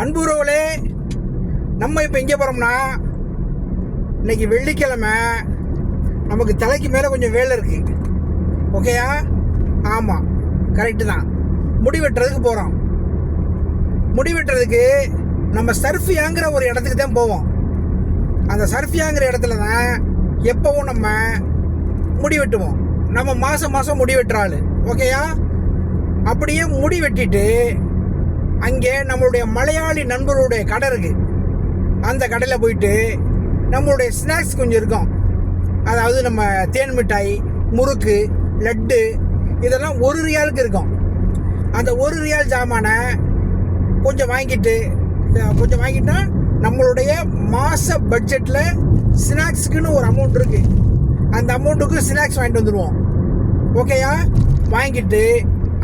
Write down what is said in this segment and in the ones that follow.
அன்புறவுகளே நம்ம இப்போ எங்கே போகிறோம்னா இன்னைக்கு வெள்ளிக்கிழமை நமக்கு தலைக்கு மேலே கொஞ்சம் வேலை இருக்கு. ஓகேயா ஆமாம் கரெக்டு தான். முடி வெட்டுறதுக்கு போகிறோம் முடி வெட்டுறதுக்கு நம்ம சர்ஃபியாங்கிற ஒரு இடத்துக்கு தான் போவோம். அந்த சர்ஃபியாங்கிற இடத்துல தான் எப்போவும் நம்ம முடி வெட்டுவோம் நம்ம மாதம் மாதம் முடி வெட்டுறாள் ஓகேயா அப்படியே முடி வெட்டிட்டு அங்கே நம்மளுடைய மலையாளி நண்பர்களுடைய கடை இருக்குது அந்த கடையில் போயிட்டு நம்மளுடைய ஸ்நாக்ஸ் கொஞ்சம் இருக்கும். அதாவது நம்ம தேன் மிட்டாய் முறுக்கு லட்டு இதெல்லாம் ஒரு ரியாலுக்கு இருக்கும். அந்த ஒரு ரியால் ஜாமானை கொஞ்சம் வாங்கிட்டு கொஞ்சம் வாங்கிட்டா நம்மளுடைய மாத பட்ஜெட்டில் ஸ்நாக்ஸுக்குன்னு ஒரு அமௌண்ட் இருக்குது அந்த அமௌண்ட்டுக்கு ஸ்நாக்ஸ் வாங்கிட்டு வந்துடுவோம் ஓகேயா வாங்கிட்டு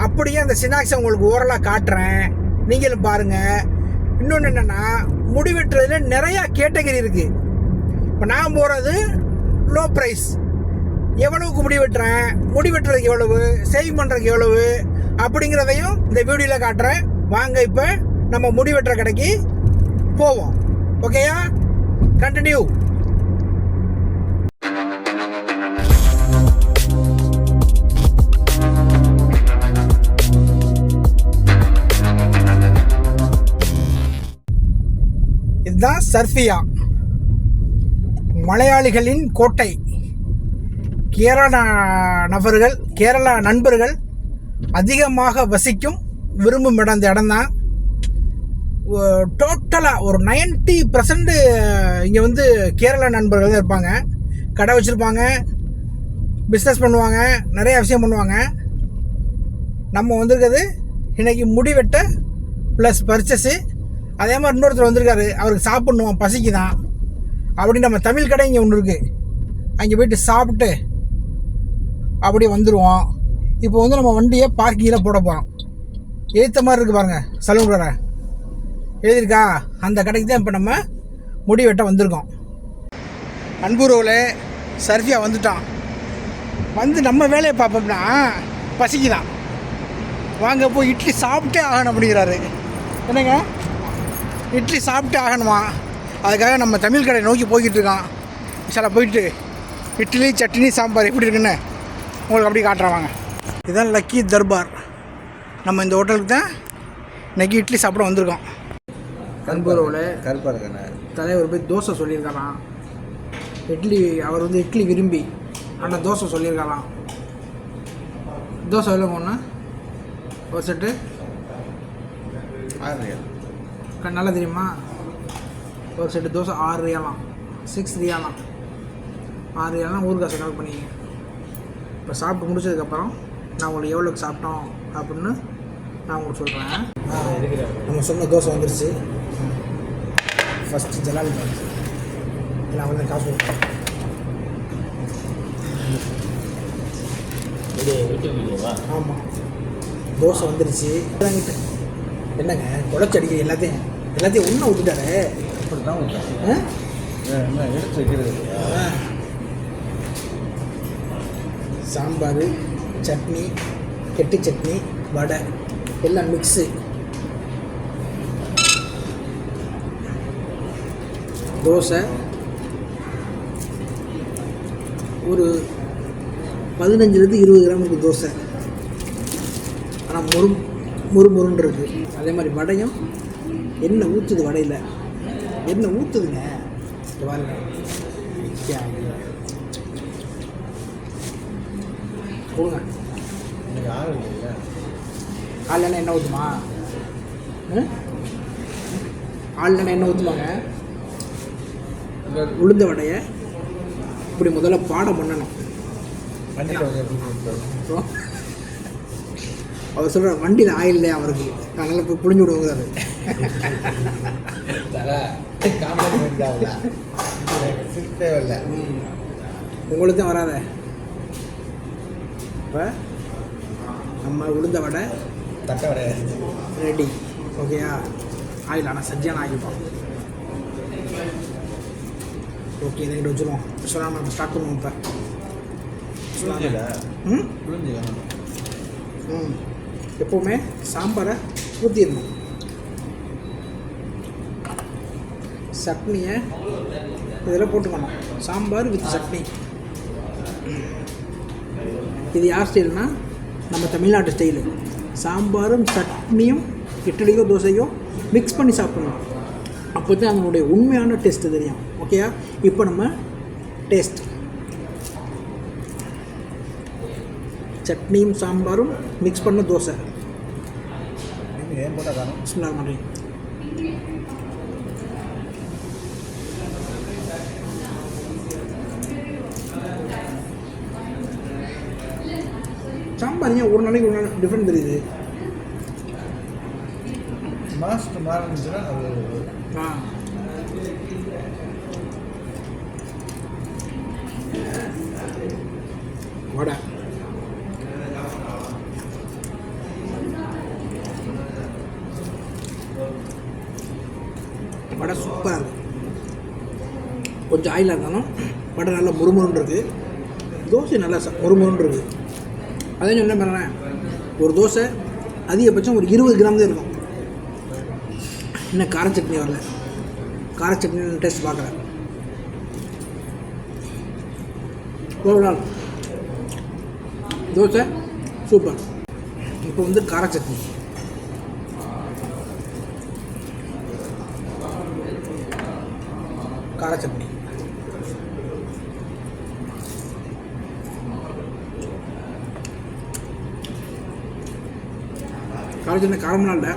அப்படியே அந்த ஸ்நாக்ஸை உங்களுக்கு ஓரலாக காட்டுறேன். நீங்களும் பாருங்கள் இன்னொன்று என்னென்னா முடி வெட்டுறதுல நிறையா கேட்டகரி இருக்குது இப்போ நான் போகிறது லோ ப்ரைஸ் எவ்வளவுக்கு முடி வெட்டுறேன் முடி வெட்டுறதுக்கு எவ்வளவு? சேவ் பண்ணுறதுக்கு எவ்வளவு? அப்படிங்கிறதையும் இந்த வீடியோவில் காட்டுறேன். வாங்க இப்போ நம்ம முடி வெட்டுற கடைக்கு போவோம். ஓகேயா கண்டினியூ தான் சர்ஃபியா மலையாளிகளின் கோட்டை. கேரளா நபர்கள் கேரளா நண்பர்கள் அதிகமாக வசிக்கும் விரும்பும் இடம் இந்த இடம் தான். டோட்டலாக ஒரு நைன்ட்டி பர்சன்ட் இங்கே வந்து கேரளா நண்பர்கள் தான் இருப்பாங்க. கடை வச்சுருப்பாங்க பிஸ்னஸ் பண்ணுவாங்க நிறைய விஷயம் பண்ணுவாங்க. நம்ம வந்திருக்கிறது இன்றைக்கி முடி வெட்ட ப்ளஸ் பர்ச்சஸு அதே மாதிரி இன்னொருத்தர் வந்திருக்காரு அவருக்கு சாப்பிட்ணும்? பசிக்கு தான் அப்படி நம்ம தமிழ் கடை இங்கே ஒன்று இருக்குது அங்கே போயிட்டு சாப்பிட்டு அப்படியே வந்துடுவோம் இப்போ வந்து நம்ம வண்டியை பார்க்கிங்கில் போட போகிறோம் ஏற்ற மாதிரி இருக்குது பாருங்கள் சலூன் கடை. எழுதியிருக்கா? அந்த கடைக்கு தான் இப்போ நம்ம முடி வெட்ட வந்திருக்கோம். அன்புறவில் சர்ஃபியா வந்துட்டான். வந்து நம்ம வேலையை பார்ப்போம்னா பசிக்குதான். வாங்க போய் இட்லி சாப்பிட்டே ஆகணும் அப்படிங்கிறாரு. என்னங்க? இட்லி சாப்பிட்டு ஆகணுமா? அதுக்காக நம்ம தமிழ் கடை நோக்கி போய்கிட்டு இருக்கான் சில போயிட்டு இட்லி சட்னி சாம்பார் எப்படி இருக்குன்னு உங்களுக்கு அப்படி காட்டுறவாங்க இதுதான் லக்கி தர்பார். நம்ம இந்த ஹோட்டலுக்கு தான் நக்கி இட்லி சாப்பிட வந்திருக்கோம். அன்புறவில் கருப்பாக இருக்கானே தலைவர் போய் தோசை சொல்லியிருக்காராம் இட்லி அவர் வந்து இட்லி விரும்பி ஆனால் தோசை சொல்லியிருக்காராம் தோசை எவ்வளோ ஒன்று? ஒரு செட்டு? ஆறு க- நல்லா தெரியுமா? ஒரு செட்டு தோசை ஆறு ரியாலாம் சிக்ஸ் ரியாலாம் ஆறு ரியாலாம் ஊர் காசை கணக்கு பண்ணிங்க. இப்போ சாப்பிட்டு முடிச்சதுக்கப்புறம் நான் உங்களுக்கு எவ்வளோக்கு சாப்பிட்டோம் அப்படின்னு நான் உங்களுக்கு சொல்கிறேன் நம்ம சொன்ன தோசை வந்துருச்சு. ஃபஸ்ட்டு ஜலாலி வந்துச்சு இல்லை அவன் காசு கொடுத்தேன் ஆமாம் தோசை வந்துருச்சு. என்னங்க குழச்சி அடிக்கிற எல்லாத்தையும்? எல்லாத்தையும் ஒன்றும் விட்டுட்டாரு. அப்படி தான் விட்டேன்? என்ன எடுத்து வைக்கிறது. சாம்பார் சட்னி கெட்டி சட்னி வடை எல்லாம் மிக்ஸு தோசை. ஒரு பதினஞ்சுலேருந்து இருபது கிராமுக்கு தோசை. ஆனால் முறு முறு முருன்னு அதே மாதிரி வடையும் எண்ணெய் ஊற்றுது வடையில்? எண்ணெய் ஊற்றுதுங்க பாருங்க. கொடுங்க. எனக்கு ஆறு இல்லையா ஆள் எண்ணெய் ஊற்றுமா ஆள் எண்ணெய் ஊற்றுமாங்க உளுந்த வடையை. இப்படி முதல்ல பாடம் பண்ணணும். அவர் சொல்கிற வண்டியில் ஆயில் இல்லையா அவருக்கு? விடுவாரு தல, காமெடி பண்ணிட்டாங்களா? சிரிப்பே வரல. உங்களுக்கு தான் வராத. இப்போ நம்ம உளுந்த வடை தட்டை வடையாது. ரெடி ஓகேயா ஆயில் ஆனால் சஜ்ஜான ஆகிப்போம் ஓகே இதை வச்சுருவோம். சொல்லாமல் நம்ம ஸ்டார்ட் பண்ணுவோம் இப்போ. புரிஞ்சுதா? ம். எப்போவுமே சாம்பாரை ஊற்றிடணும் சட்னியை இதில் போட்டுக்கணும் சாம்பார் வித் சட்னி. இது யார் ஸ்டைல்னா? நம்ம தமிழ்நாட்டு ஸ்டைலு. சாம்பாரும் சட்னியும் இட்லியோ தோசையோ மிக்ஸ் பண்ணி சாப்பிடணும். அப்போ தான் அதனுடைய உண்மையான டேஸ்ட்டு தெரியும். ஓகேயா இப்போ நம்ம டேஸ்ட் சட்னியும் சாம்பாரும் மிக்ஸ் பண்ண தோசை. ஏன் போட்டால் காணும் பிஸ்மில்லா பண்ணுறேன் சாம்பார் ஏன் ஒரு நாளைக்கு ஒரு நாள் டிஃப்ரெண்ட் தெரியுது. மாஸ்டர் மாறி இருந்துச்சுன்னா அது ஆ. வடை. வடை சூப்பராக இருக்கும் கொஞ்சம் ஆயிலாக இருந்தாலும் வடை நல்லா முறுமுறுன்னு இருக்குது தோசை நல்லா ச முறுமுறுன்னு இருக்குது அதே என்ன பண்ணுறேன் ஒரு தோசை அதிகபட்சம் ஒரு இருபது கிராம் தான் இருக்கும். இன்னும் கார சட்னி வரல. கார சட்னி டேஸ்ட் பார்க்குறேன் ஓவரால் தோசை சூப்பர் இப்போ வந்து கார சட்னி. கார சட்னி கார சட்னி காரம்லாம் இல்லை.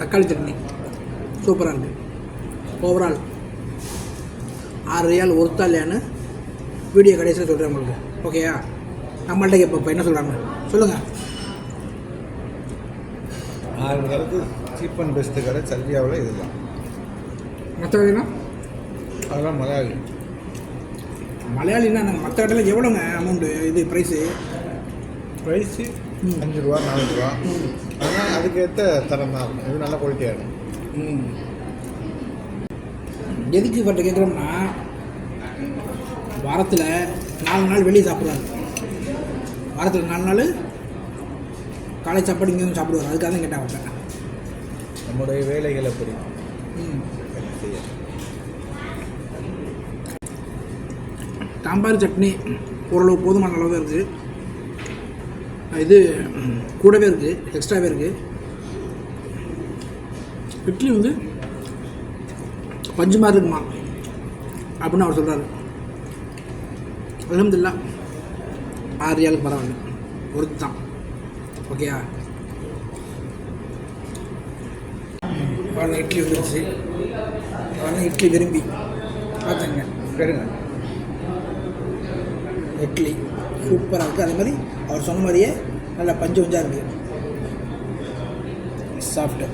தக்காளி சட்னி. சூப்பராக இருக்குது ஓவரால் ஆறு ரியால் ஒருத்தா இல்லையான்னு வீடியோ கடைசியில் சொல்கிறேன் உங்களுக்கு. ஓகேயா நம்மள்ட்ட இப்போ என்ன சொல்கிறாங்க சொல்லுங்கள் ஆறு காலத்து சீப் அண்ட் பெஸ்ட்டு கடை சல்வியாவில் இதுதான். மற்ற கடைனா அதெல்லாம் மலையாளி. மலையாளின்னா நாங்கள் மற்ற கடையில் எவ்வளோங்க அமௌண்ட்டு இது ப்ரைஸு ப்ரைஸு. அஞ்சு ரூபா நாலு ரூபா. ஆனால் அதுக்கேற்ற தரம் தான் இருக்கும். இது நல்ல குவாலிட்டியாக இருக்கும். எதுக்கு இவர்கிட்ட கேட்குறோம்னா வாரத்தில் நாலு நாள் வெளியே சாப்பிடுவாரு. வாரத்தில் நாலு நாள் காலை சாப்பாடு இங்கே வந்து சாப்பிடுவார். அதுக்காக தான் கேட்டேன் நம்முடைய வேலைகள் எப்படி ம் என்ன செய்ய சாம்பார் சட்னி ஓரளவு போதுமான அளவு தான் இருக்குது. இது கூடவே இருக்குது எக்ஸ்ட்ராவே இருக்குது. இட்லி வந்து பஞ்சு மாதிரி இருக்குமா? அப்படின்னு அவர் சொல்கிறாரு அலமதுல்லா ஆறு ஏழுக்கு பரவாயில்ல. ஒருத்து தான். ஓகேயா இட்லி வந்துருச்சு. இட்லி விரும்பி. பார்த்துங்க பெருங்க இட்லி சூப்பராக இருக்குது அதே மாதிரி அவர் சொன்ன மாதிரியே நல்லா பஞ்சு பஞ்சாக இருக்குது சாஃப்ட்டு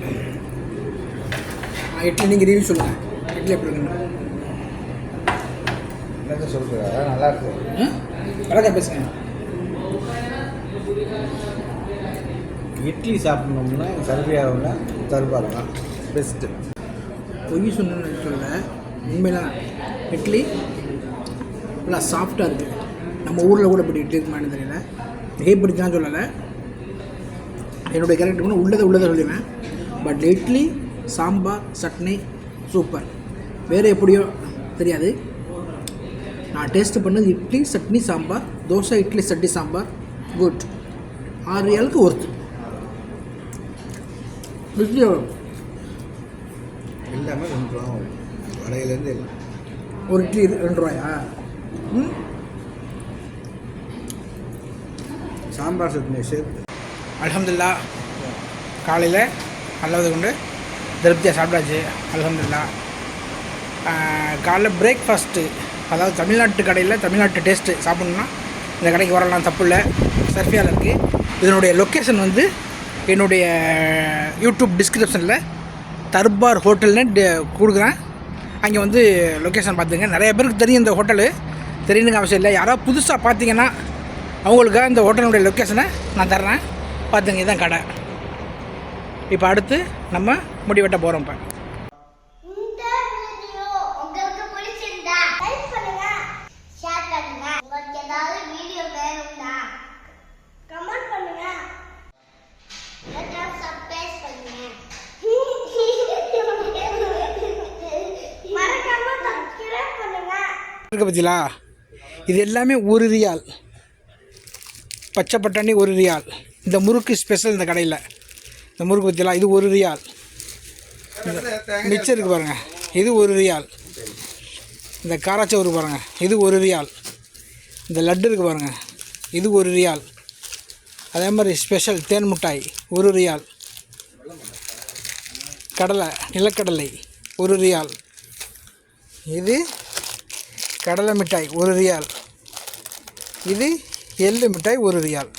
இட்லி நீங்கள் ரிவ்யூ சொல்லுங்கள் இட்லி எப்படி இருக்குன்னு. என்னங்க சொல்கிறா நல்லா இருக்கும் ஆ கரெக்டாக பேசுங்க. இட்லி சாப்பிட்ணும்னா சல்வியாவில் தருவார்? தான் பெஸ்ட்டு பொய் சொன்னு சொல்ல உண்மையிலாம் இட்லி நல்லா சாஃப்டாக இருக்குது நம்ம ஊரில் கூட இப்படி இருக்குமான்னு தெரியல. ஏற்படுத்திதான் சொல்லலை. என்னுடைய கேரக்டர் கூட உள்ளதை உள்ளதை சொல்லிடுவேன். பட் இட்லி சாம்பார் சட்னி சூப்பர் வேறு எப்படியோ தெரியாது. நான் டேஸ்ட் பண்ணது இட்லி சட்னி சாம்பார். தோசை இட்லி சட்னி சாம்பார். குட் ஆறு ஏழுக்கு ஒருத்து இட்லி எல்லாமே ரெண்டு ரூபா வடையிலேருந்து ஒரு இட்லி ரெண்டு ரூபாயா? ம்? சாம்பார் சட்னி சேர்த்து. அலமதுல்லா காலையில் நல்லது கொண்டு திருப்தியாக சாப்பிட்டாச்சு அலமதுல்லா காலைல பிரேக்ஃபாஸ்ட்டு அதாவது தமிழ்நாட்டு கடையில் தமிழ்நாட்டு டேஸ்ட்டு சாப்பிட்ணுன்னா இந்த கடைக்கு வரலாம் தப்பு இல்லை. சர்ஃபியாவில் இருக்குது இதனுடைய லொக்கேஷன் வந்து என்னுடைய யூடியூப் டிஸ்கிரிப்ஷனில் தர்பார் ஹோட்டல்னு கொடுக்குறேன். அங்கே வந்து லொக்கேஷன் பார்த்துங்க நிறைய பேருக்கு தெரியும் இந்த ஹோட்டலு. தெரியணுங்க அவசியம் இல்லை. யாராவது புதுசாக பார்த்தீங்கன்னா அவங்களுக்காக இந்த ஹோட்டலுடைய லொக்கேஷனை நான் தர்றேன். பார்த்துங்க இதுதான் கடை. இப்போ அடுத்து நம்ம முடிவெட்ட போகிறோம் இப்போ. இருக்க பற்றிலா இது எல்லாமே உறுதியால். பச்சை பட்டாணி ஒரு ரியால். இந்த முறுக்கு ஸ்பெஷல் இந்த கடையில். இந்த முறுக்கு பற்றிலாம் இது ஒரு ரியால். மிச்சம் இருக்குது பாருங்கள் இது ஒரு ரியால். இந்த காராச்சோறு பாருங்கள் இது ஒரு ரியால். இந்த லட்டு இருக்குது பாருங்கள் இது ஒரு ரியால். அதே மாதிரி ஸ்பெஷல் தேன் மிட்டாய் ஒரு ரியால். கடலை நிலக்கடலை ஒரு ரியால். இது கடலை மிட்டாய் ஒரு ரியால். இது எள்ளு மிட்டாய் ஒரு ரியால்.